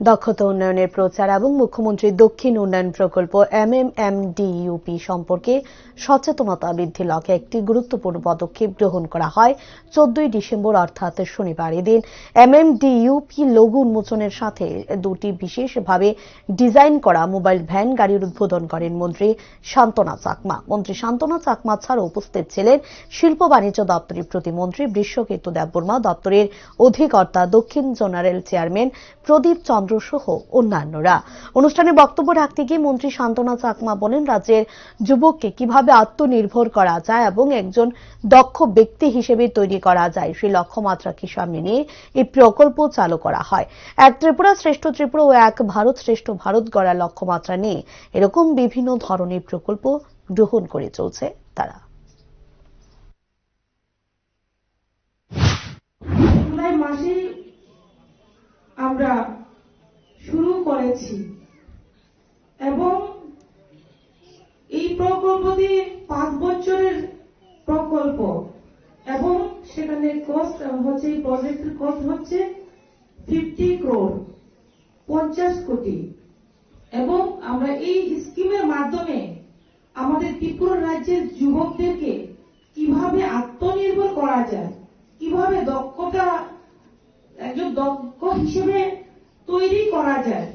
দক্ষতা উন্নয়নের প্রচার এবং মুখ্যমন্ত্রী দক্ষিণ উন্নয়ন প্রকল্প এম এম এম এমএমএমডিইউপি সম্পর্কে সচেতনতা বৃদ্ধির লক্ষ্যে একটি গুরুত্বপূর্ণ পদক্ষেপ গ্রহণ করা হয় চোদ্দই ডিসেম্বর, অর্থাৎ শনিবার এদিন। এমএমডিইউপি লঘু উন্মোচনের সাথে দুটি বিশেষভাবে ডিজাইন করা মোবাইল ভ্যান গাড়ির উদ্বোধন করেন মন্ত্রী শান্তনা চাকমা। মন্ত্রী শান্তনা চাকমা ছাড়া উপস্থিত ছিলেন শিল্প বাণিজ্য দপ্তরের প্রতিমন্ত্রী বিশ্বকেতু দেববর্মা, দপ্তরের অধিকর্তা দক্ষিণ জোনারেল চেয়ারম্যান প্রদীপ চন্দ্র সহ অন্যান্যরা। অনুষ্ঠানে বক্তব্য রাখতে গিয়ে মন্ত্রী শান্তনা চাকমা বলেন, রাজ্যের যুবককে কীভাবে আত্মনির্ভর করা যায় এবং একজন দক্ষ ব্যক্তি হিসেবে তৈরি করা যায়, সেই লক্ষ্যমাত্রাকে সামনে নিয়ে এই প্রকল্প চালু করা হয়। এক ত্রিপুরা শ্রেষ্ঠ ত্রিপুরা ও এক ভারত শ্রেষ্ঠ ভারত গড়ার লক্ষ্যমাত্রা নিয়ে এরকম বিভিন্ন ধরনের প্রকল্প গ্রহণ করে চলছে তারা। আমরা করেছি। এবং এই প্রকল্পটি পাঁচ বছরের প্রকল্প এবং সেখানে কস্ট হচ্ছে এই প্রজেক্টের কস্ট হচ্ছে ফিফটি ক্রোড পঞ্চাশ কোটি। এবং আমরা এই স্কিমের মাধ্যমে আমাদের ত্রিপুরা রাজ্যের যুবকদেরকে কীভাবে আত্মনির্ভর করা যায়, কীভাবে দক্ষতা, একজন দক্ষ হিসেবে তৈরি করা যায়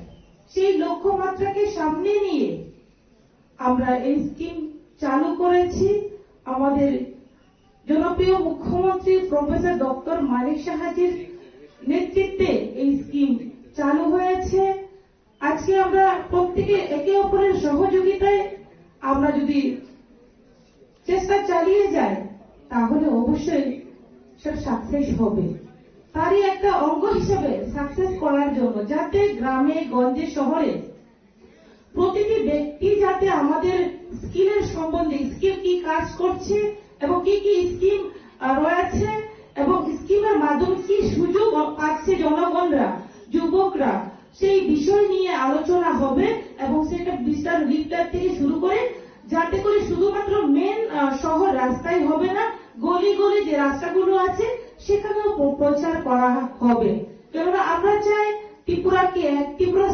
সেই লক্ষ্যমাত্রাকে সামনে নিয়ে আমরা এই স্কিম চালু করেছি। আমাদের জনপ্রিয় মুখ্যমন্ত্রী প্রফেসর ডক্টর মানিক সাহাজির নেতৃত্বে এই স্কিম চালু হয়েছে। আজকে আমরা প্রত্যেকে একে অপরের সহযোগিতায় আমরা যদি চেষ্টা চালিয়ে যাই, তাহলে অবশ্যই সেটা সাকসেস হবে। তারই একটা অঙ্গ হিসেবে সাকসেস করার জন্য, যাতে গ্রামে, গঞ্জে, শহরে প্রতিটি ব্যক্তি যাতে আমাদের স্কিলের সম্বন্ধে স্কিল কি কাজ করছে এবং কি কি স্কিম রয়েছে এবং স্কিমের মাধ্যমে কি সুযোগ পাচ্ছে জনগণরা, যুবকরা, সেই বিষয় নিয়ে আলোচনা হবে এবং সেটা বিস্তার লিফটার থেকে শুরু করে, যাতে করে শুধুমাত্র মেন শহর রাস্তায় হবে না, গলি গলি যে রাস্তাগুলো আছে সেখানেও প্রচার করা হবে। কেননা আমরা চাই ত্রিপুরাকে ত্রিপুরা